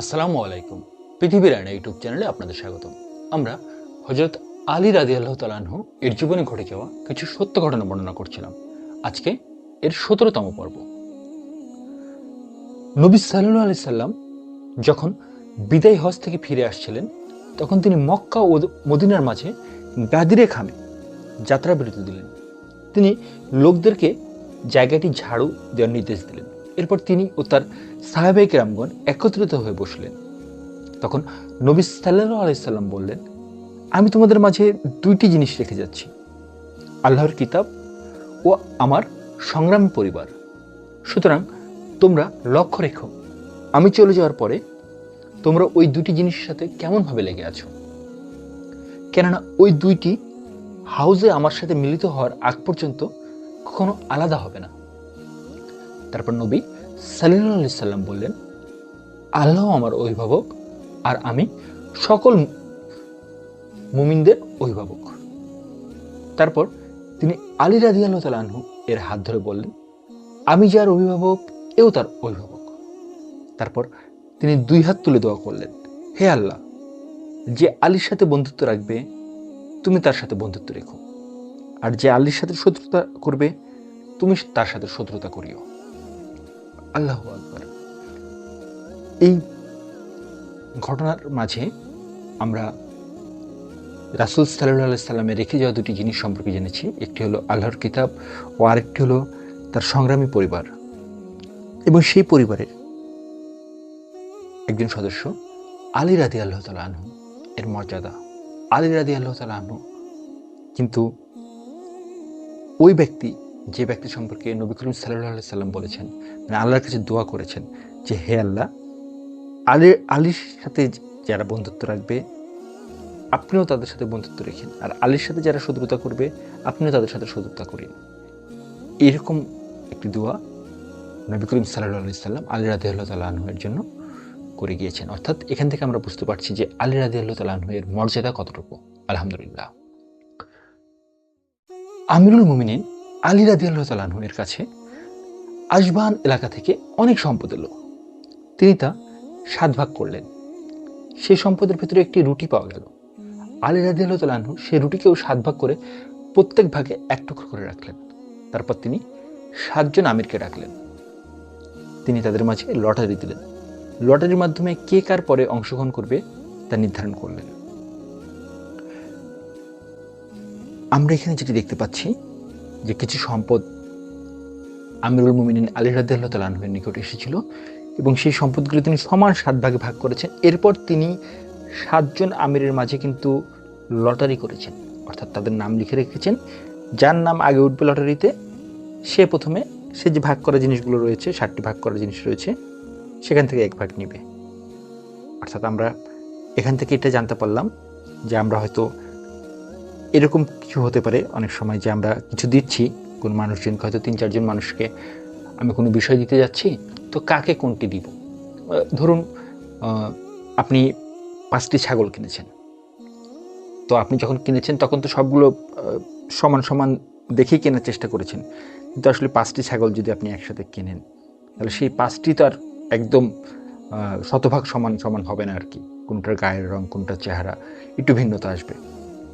আসসালামু আলাইকুম। পৃথিবীর আয়না ইউটিউব চ্যানেলে আপনাদের স্বাগতম। আমরা হজরত আলী রাজি আল্লাহ তালাহু এর জীবনে ঘটে যাওয়া কিছু সত্য ঘটনা বর্ণনা করছিলাম। আজকে এর সতেরোতম পর্ব। নবী সাল্লু আলি সাল্লাম যখন বিদায় হজ থেকে ফিরে আসছিলেন, তখন তিনি মক্কা ও মদিনার মাঝে গাদিরে খামে যাত্রা বিরতি দিলেন। তিনি লোকদেরকে জায়গাটি ঝাড়ু দেওয়ার নির্দেশ দিলেন। এরপর তিনি ও তার সাহেবাইক রামগণ একত্রিত হয়ে বসলেন। তখন নবী সাল্লাহ আলাইসাল্লাম বললেন, আমি তোমাদের মাঝে দুইটি জিনিস রেখে যাচ্ছি। আল্লাহর কিতাব ও আমার সংগ্রামী পরিবার। সুতরাং তোমরা লক্ষ্য রেখো, আমি চলে যাওয়ার পরে তোমরা ওই দুটি জিনিসের সাথে কেমনভাবে লেগে আছো? কেননা ওই দুইটি হাউজে আমার সাথে মিলিত হওয়ার আগ পর্যন্ত কখনো আলাদা হবে না। তারপর নবী সাল্লাহ আলি সাল্লাম বললেন, আল্লাহ আমার অভিভাবক আর আমি সকল মুমিনদের অভিভাবক। তারপর তিনি আলী রাজি আল্লাহ এর হাত ধরে বললেন, আমি যার অভিভাবক, এও তার অভিভাবক। তারপর তিনি দুই হাত তুলে দোয়া করলেন, হে আল্লাহ, যে আলীর সাথে বন্ধুত্ব রাখবে, তুমি তার সাথে বন্ধুত্ব রেখো। আর যে আলীর সাথে শত্রুতা করবে, তুমি তার সাথে শত্রুতা করিও। আল্লাহ আকবর। এই ঘটনার মাঝে আমরা রাসুল সাল্লাহ সাল্লামে রেখে যাওয়া দুটি জিনিস সম্পর্কে জেনেছি। একটি হলো আল্লাহর কিতাব ও আরেকটি হলো তার সংগ্রামী পরিবার। এবং সেই পরিবারের একজন সদস্য আলী রাদি আল্লাহ তালা আনহু, এর মর্যাদা। আলী রাদি আল্লাহ তালা আনহু কিন্তু ওই ব্যক্তি যে ব্যক্তি সম্পর্কে নবী করিম সাল্লাহ সাল্লাম বলেছেন মানে আল্লাহর কাছে দোয়া করেছেন যে, হে আল্লাহ, আলী, আলীর সাথে যারা বন্ধুত্ব রাখবে, আপনিও তাদের সাথে বন্ধুত্ব রেখেন। আর আলীর সাথে যারা শত্রুতা করবে, আপনিও তাদের সাথে শত্রুতা করেন। এরকম একটি দোয়া নবী করিম সাল্লাহ সাল্লাম আলী রাদি আল্লাহ তালা আনহের জন্য করে গিয়েছেন। অর্থাৎ এখান থেকে আমরা বুঝতে পারছি যে, আলী রাদি আল্লাহ তালা আনহের মর্যাদা কতটুকু। আলহামদুলিল্লাহ। আমিরুল মুমিনিন আলী রাদি আল্লাহ তালাহু এর কাছে আসবান এলাকা থেকে অনেক সম্পদ এলো তিনি তা সাত ভাগ করলেন। সেই সম্পদের ভেতরে একটি রুটি পাওয়া গেল। আলী রাদি আল্লাহ তালাহু সেই রুটিকেও সাত ভাগ করে প্রত্যেক ভাগে এক টুকরো করে রাখলেন। তারপর তিনি সাতজন আমিরকে ডাকলেন। তিনি তাদের মাঝে লটারি দিলেন। লটারির মাধ্যমে কে কার পরে অংশগ্রহণ করবে তা নির্ধারণ করলেন। আমরা এখানে যেটি দেখতে পাচ্ছি যে কিছু সম্পদ আমিরুল মুমিনিন আলী রাদিয়াল্লাহ তালাহের নিকট এসেছিল এবং সেই সম্পদগুলো তিনি সমান সাত ভাগে ভাগ করেছেন। এরপর তিনি সাতজন আমিরের মাঝে কিন্তু লটারি করেছেন, অর্থাৎ তাদের নাম লিখে রেখেছেন। যার নাম আগে উঠবে লটারিতে, সে প্রথমে সে যে ভাগ করা জিনিসগুলো রয়েছে ষাটটি ভাগ করা জিনিস রয়েছে, সেখান থেকে এক ভাগ নিবে। অর্থাৎ আমরা এখান থেকে এটা জানতে পারলাম যে আমরা হয়তো এরকম কিছু হতে পারে। অনেক সময় যে আমরা কিছু দিচ্ছি, কোন মানুষজনকে হয়তো তিন, চারজন মানুষকে আমি কোনো বিষয় দিতে যাচ্ছি, তো কাকে কোনটি দিব? ধরুন আপনি পাঁচটি ছাগল কিনেছেন। তো আপনি যখন কিনেছেন, তখন তো সবগুলো সমান সমান দেখেই কেনার চেষ্টা করেছেন। কিন্তু আসলে পাঁচটি ছাগল যদি আপনি একসাথে কেনেন, তাহলে সেই পাঁচটি তো আর একদম শতভাগ সমান সমান হবে না আর কি। কোনটার গায়ের রং, কোনটার চেহারা, একটু ভিন্নতা আসবে।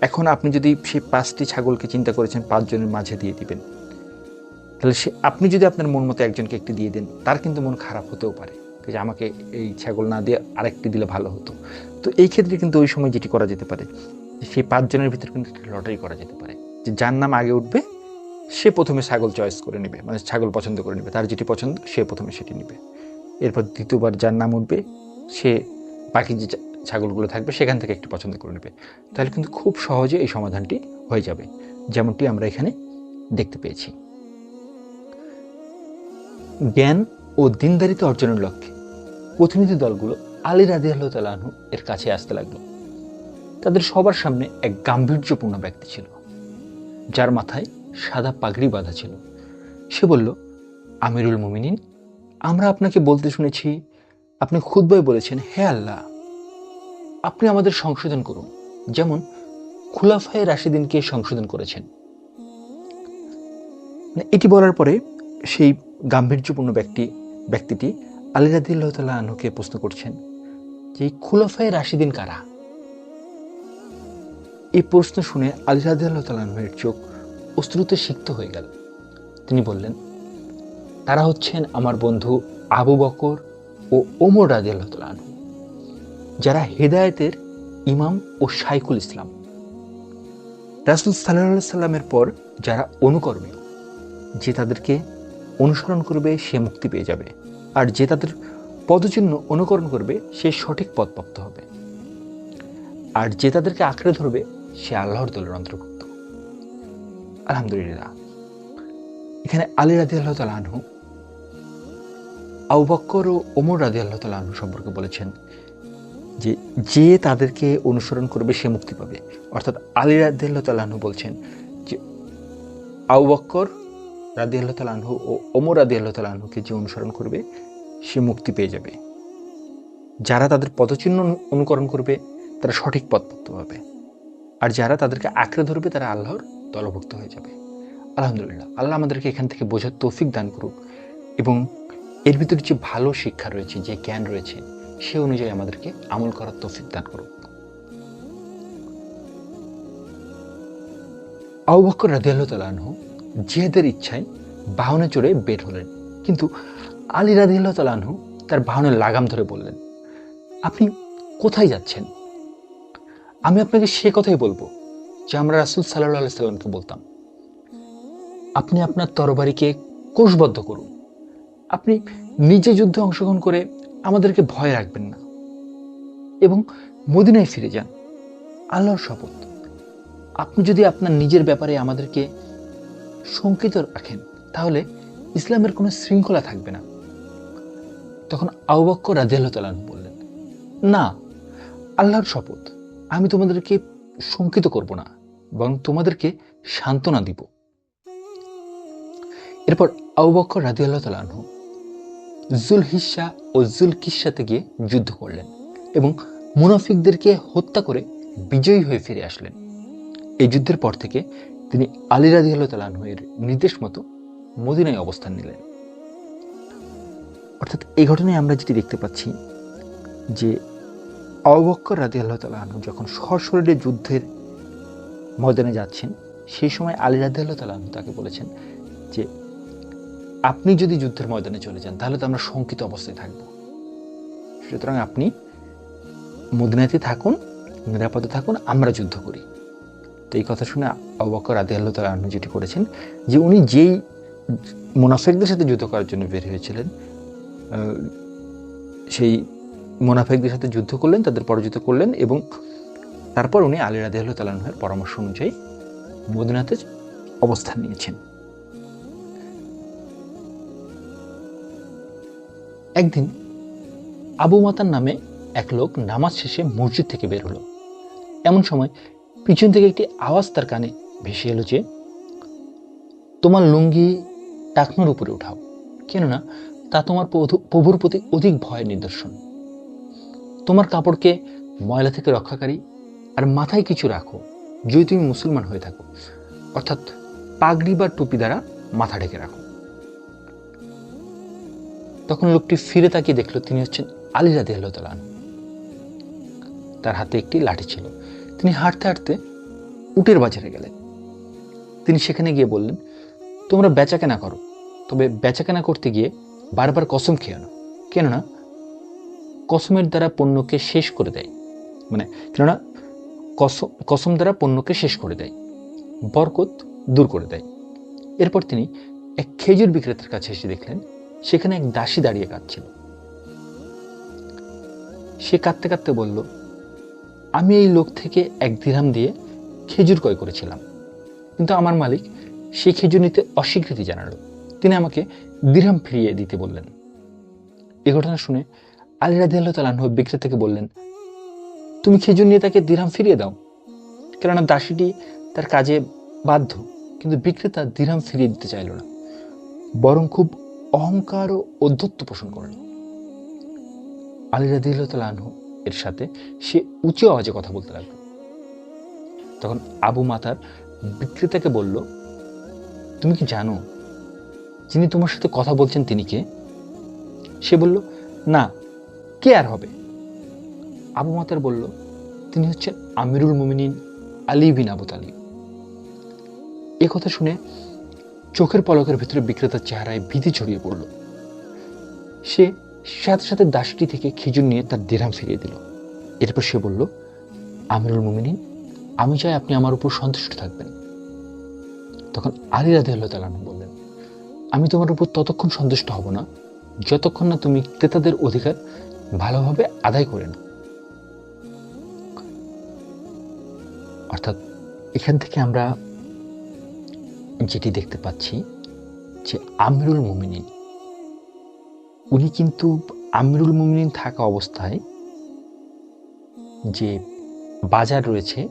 এখন আপনি যদি সেই পাঁচটি ছাগলকে চিন্তা করেছেন, পাঁচজনের মাঝে দিয়ে দিবেন। তাহলে সে, আপনি যদি আপনার মন মতো একজনকে একটি দিয়ে দেন, তার কিন্তু মন খারাপ হতেও পারে। যে আমাকে এই ছাগল না দিয়ে আরেকটি দিলে ভালো হতো। তো এই ক্ষেত্রে কিন্তু ওই সময় যেটি করা যেতে পারে সেই পাঁচজনের ভিতরে কিন্তু লটারি করা যেতে পারে। যে যার নাম আগে উঠবে, সে প্রথমে ছাগল চয়েস করে নেবে মানে ছাগল পছন্দ করে নেবে, তার যেটি পছন্দ সে প্রথমে সেটি নেবে। এরপর দ্বিতীয়বার যার নাম উঠবে, সে বাকি যে ছাগলগুলো থাকবে, সেখান থেকে একটি পছন্দ করে নেবে। তাহলে কিন্তু খুব সহজে এই সমাধানটি হয়ে যাবে, যেমনটি আমরা এখানে দেখতে পেয়েছি। জ্ঞান ও দিনদারিতা অর্জনের লক্ষ্যে প্রতিনিধি দলগুলো আলী রাজি আল্লাহ এর কাছে আসতে লাগল। তাদের সবার সামনে এক গাম্ভীর্যপূর্ণ ব্যক্তি ছিল, যার মাথায় সাদা পাগড়ি বাঁধা ছিল। সে বলল, আমিরুল মুমিনিন, আমরা আপনাকে বলতে শুনেছি, আপনি খুদ্বায় বলেছেন, হে আল্লাহ আপনি আমাদের সংশোধন করুন। যেমন খুলাফায় রাশিদিনকে সংশোধন করেছেন। এটি বলার পরে সেই গাম্ভীর্যপূর্ণ ব্যক্তি, ব্যক্তিটি আলী রাদিল্লাহ তাল্লাহ আনহুকে প্রশ্ন করছেন যে খুলাফায় রাশিদিন কারা? এই প্রশ্ন শুনে আলী রাজি আল্লাহ তালাহের চোখ অশ্রুতে সিক্ত হয়ে গেল। তিনি বললেন, তারা হচ্ছেন আমার বন্ধু আবু বকর ও ওমর রাজি আল্লাহ তালাহু যারা হেদায়েতের ইমাম ও শাইকুল ইসলাম। রাসুল সাল্লাহ সাল্লামের পর যারা অনুকর্মী, যে তাদেরকে অনুসরণ করবে, সে মুক্তি পেয়ে যাবে। আর যে তাদের পদচিহ্ন অনুকরণ করবে, সে সঠিক পথপ্রাপ্ত হবে। আর যে তাদেরকে আঁকড়ে ধরবে, সে আল্লাহর দলের অন্তর্ভুক্ত। আলহামদুলিল্লাহ। এখানে আলী রাজি আল্লাহ তালাহু আউবক্কর ও ওমর রাজি আল্লাহ তালাহু সম্পর্কে বলেছেন যে তাদেরকে অনুসরণ করবে সে মুক্তি পাবে। অর্থাৎ আলী রাজি আল্লাহ তালাহু বলছেন যে আউবক্কর রাদি আল্লাহ তালাহু ও ওমর রাদি আল্লাহ তালাহুকে যে অনুসরণ করবে, সে মুক্তি পেয়ে যাবে। যারা তাদের পদচিহ্ন অনু- অনুকরণ করবে, তারা সঠিক পথ প্রাপ্ত হবে। আর যারা তাদেরকে আঁকড়ে ধরবে, তারা আল্লাহর দলভুক্ত হয়ে যাবে। আলহামদুলিল্লাহ, আল্লাহ আমাদেরকে এখান থেকে বোঝার তৌফিক দান করুক। এবং এর ভিতরে যে ভালো শিক্ষা রয়েছে, যে জ্ঞান রয়েছে সে অনুযায়ী আমাদেরকে আমল করার তৌফিক দান করুক। আবু রাদিয়াল্লাহু তাআলা জিহাদের ইচ্ছায় বাহনে চড়ে বের হলেন। কিন্তু আলী রাদিয়াল্লাহু তাআলা আনহু তার বাহনের লাগাম ধরে বললেন, আপনি কোথায় যাচ্ছেন? আমি আপনাকে সে কথাই বলব যে আমরা রাসূল সাল্লাহ আলাইহি সাল্লামকে বলতাম, আপনি আপনার তরবারিকে কোষবদ্ধ করুন। আপনি নিজে যুদ্ধে অংশগ্রহণ করে আমাদেরকে ভয় রাখবেন না। এবং মদিনায় ফিরে যান। আল্লাহর শপথ। আপনি যদি আপনার নিজের ব্যাপারে আমাদেরকে শঙ্কিত রাখেন, তাহলে ইসলামের কোনো শৃঙ্খলা থাকবে না। তখন আউবক্কর রাজিয়াল্লাহ তালান বললেন, না, আল্লাহর শপথ। আমি তোমাদেরকে শঙ্কিত করব না, বরং তোমাদেরকে সান্ত্বনা দিব। এরপর আউবক্কর রাজিয়াল্লাহ তালানহু জুল হিসা ও জুল কিসাতে গিয়ে যুদ্ধ করলেন এবং মুনাফিকদেরকে হত্যা করে বিজয়ী হয়ে ফিরে আসলেন। এই যুদ্ধের পর থেকে তিনি আলী রাজি আল্লাহের নির্দেশ মতো মদিনায় অবস্থান নিলেন। অর্থাৎ এই ঘটনায় আমরা যেটি দেখতে পাচ্ছি যে অবক্কর রাজি আল্লাহ তালাহু যখন সশরীরে যুদ্ধের ময়দানে যাচ্ছেন, সেই সময় আলী রাজি আল্লাহ তালাহু তাকে বলেছেন যে আপনি যদি যুদ্ধের ময়দানে চলে যান, তাহলে তো আমরা শঙ্কিত অবস্থায় থাকব। সুতরাং আপনি মদিনাতে থাকুন, নিরাপদে থাকুন, আমরা যুদ্ধ করি। তো এই কথা শুনে অবকর আদি আল্লাহ তালা যেটি করেছেন, যে উনি যেই মোনাফেকদের সাথে যুদ্ধ করার জন্য বের হয়েছিলেন সেই মোনাফেকদের সাথে যুদ্ধ করলেন, তাদের পরাজিত করলেন এবং তারপর উনি আলী রাদি আল্লাহ তালাহের পরামর্শ অনুযায়ী মদিনাতে অবস্থান নিয়েছেন। একদিন আবু মাতার নামে এক লোক নামাজ শেষে মসজিদ থেকে বের হলো। এমন সময় পিছন থেকে একটি আওয়াজ তার কানে ভেসে এলো যে, তোমার লুঙ্গি টাকনোর উপরে উঠাও, কেননা তা তোমার প্রভুর প্রতি অধিক ভয়ের নিদর্শন। তোমার কাপড়কে ময়লা থেকে রক্ষাকারী আর মাথায় কিছু রাখো, যদি তুমি মুসলমান হয়ে থাকো, অর্থাৎ পাগড়ি বা টুপি দ্বারা মাথা ঢেকে রাখো। তখন লোকটি ফিরে তাকিয়ে দেখল, তিনি হচ্ছেন আলী রাদি আল্লাহ তার হাতে একটি লাঠি ছিল। তিনি হাঁটতে হাঁটতে উটের বাজারে গেলেন। তিনি সেখানে গিয়ে বললেন, তোমরা বেচাকেনা করো, তবে বেচাকেনা করতে গিয়ে বারবার কসম খেয়ে না। কেননা, কসমের দ্বারা পণ্যকে শেষ করে দেয়। মানে কেননা কসম কসম দ্বারা পণ্যকে শেষ করে দেয়, বরকত দূর করে দেয়। এরপর তিনি এক খেজুর বিক্রেতার কাছে এসে দেখলেন সেখানে এক দাসী দাঁড়িয়ে কাঁদছিল। সে কাঁদতে কাঁদতে বলল, আমি এই লোক থেকে এক দিরাম দিয়ে খেজুর ক্রয় করেছিলাম। কিন্তু আমার মালিক সেই খেজুর নিতে অস্বীকৃতি জানালো। তিনি আমাকে দিরাম ফিরিয়ে দিতে বললেন। এ ঘটনা শুনে আলী রাজি আল্লাহ তালাহ বিক্রেতাকে বললেন, তুমি খেজুর নিয়ে তাকে দিরাম ফিরিয়ে দাও। কেননা দাসীটি তার কাজে বাধ্য, কিন্তু বিক্রেতা দিরাম ফিরিয়ে দিতে চাইল না। বরং খুব অহংকার ও অধ্যত্ব পোষণ করল। আলী রাজি আল্লাহ এর সাথে সে উঁচু আওয়াজে কথা বলতে লাগল। তখন আবু মাতার বিক্রেতাকে বলল, তুমি কি জানো, যিনি তোমার সাথে কথা বলছেন তিনি কে? সে বলল, না, কে আর হবে? আবু মাতার বলল, তিনি হচ্ছেন আমিরুল মুমিনিন আলী বিন আবু তালিব। এ কথা শুনে চোখের পলকের ভিতরে বিক্রেতার চেহারায় ভীতি ছড়িয়ে পড়ল। সে সাথে সাথে দাসটি থেকে খিজুর নিয়ে তার দিরাম ফিরিয়ে দিল। এরপর সে বলল, আমিরুল মুমিনিন, আমি চাই আপনি আমার উপর সন্তুষ্ট থাকবেন। তখন আলী রাধে আল্লাহ বললেন, আমি তোমার উপর ততক্ষণ সন্তুষ্ট হব না, যতক্ষণ না তুমি ক্রেতাদের অধিকার ভালোভাবে আদায় করে না অর্থাৎ এখান থেকে আমরা যেটি দেখতে পাচ্ছি, যে আমিরুল মুমিনিন। উনি কিন্তু আমিরুল মুমিনিন থাকা অবস্থায় যে বাজার রয়েছে,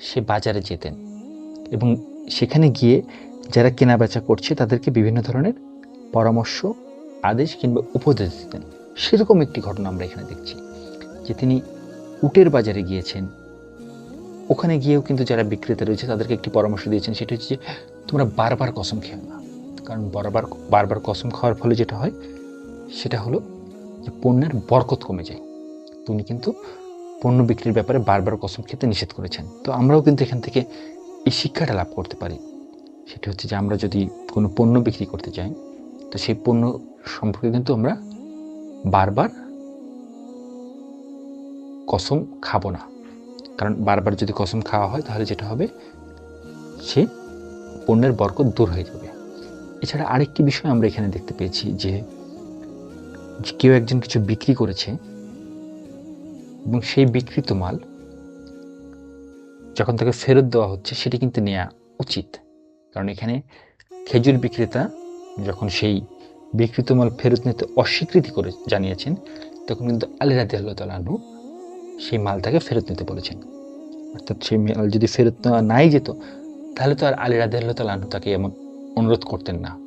সে বাজারে যেতেন। এবং সেখানে গিয়ে যারা কেনাবেচা করছে, তাদেরকে বিভিন্ন ধরনের পরামর্শ, আদেশ কিংবা উপদেশ দিতেন। সেরকম একটি ঘটনা আমরা এখানে দেখছি, যে তিনি উটের বাজারে গিয়েছেন। ওখানে গিয়েও কিন্তু যারা বিক্রেতা রয়েছে, তাদেরকে একটি পরামর্শ দিয়েছেন। সেটা হচ্ছে যে, তোমরা বারবার কসম খেও না। কারণ বারবার বারবার কসম খাওয়ার ফলে যেটা হয়, সেটা হলো যে পণ্যের বরকত কমে যায়। তো উনি কিন্তু পণ্য বিক্রির ব্যাপারে বারবার কসম খেতে নিষেধ করেছেন। তো আমরাও কিন্তু এখান থেকে এই শিক্ষাটা লাভ করতে পারি। সেটা হচ্ছে যে, আমরা যদি কোনো পণ্য বিক্রি করতে চাই, তো সেই পণ্য সম্পর্কে কিন্তু আমরা বারবার কসম খাব না। কারণ বারবার যদি কসম খাওয়া হয়, তাহলে যেটা হবে, সে পণ্যের বরকত দূর হয়ে যাবে। এছাড়া আরেকটি বিষয় আমরা এখানে দেখতে পেয়েছি যে কেউ একজন কিছু বিক্রি করেছে এবং সেই বিকৃত মাল যখন তাকে ফেরত দেওয়া হচ্ছে, সেটি কিন্তু নেওয়া উচিত। কারণ এখানে খেজুর বিক্রেতা যখন সেই বিকৃত মাল ফেরত নিতে অস্বীকৃতি করে জানিয়েছেন, তখন কিন্তু আলী আল্লাহ তালু সেই মাল তাকে ফেরত নিতে বলেছেন। অর্থাৎ সেই মাল যদি ফেরত নেওয়া নাই যেত, তাহলে তো আর আলী রাদি আল্লাহ তালু তাকে এমন অনুরোধ করতেন না।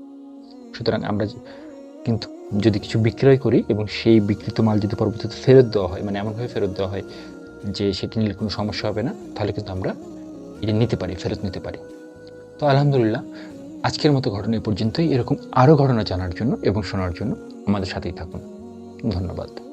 সুতরাং আমরা কিন্তু যদি কিছু বিক্রয় করি এবং সেই বিকৃত মাল যদি পরবর্তীতে ফেরত দেওয়া হয় মানে এমনভাবে ফেরত দেওয়া হয় যে সেটি নিলে কোনো সমস্যা হবে না, তাহলে কিন্তু আমরা এটা নিতে পারি, ফেরত নিতে পারি। তো আলহামদুলিল্লাহ, আজকের মতো ঘটনা এই পর্যন্তই। এরকম আরও ঘটনা জানার জন্য এবং শোনার জন্য আমাদের সাথেই থাকুন। ধন্যবাদ।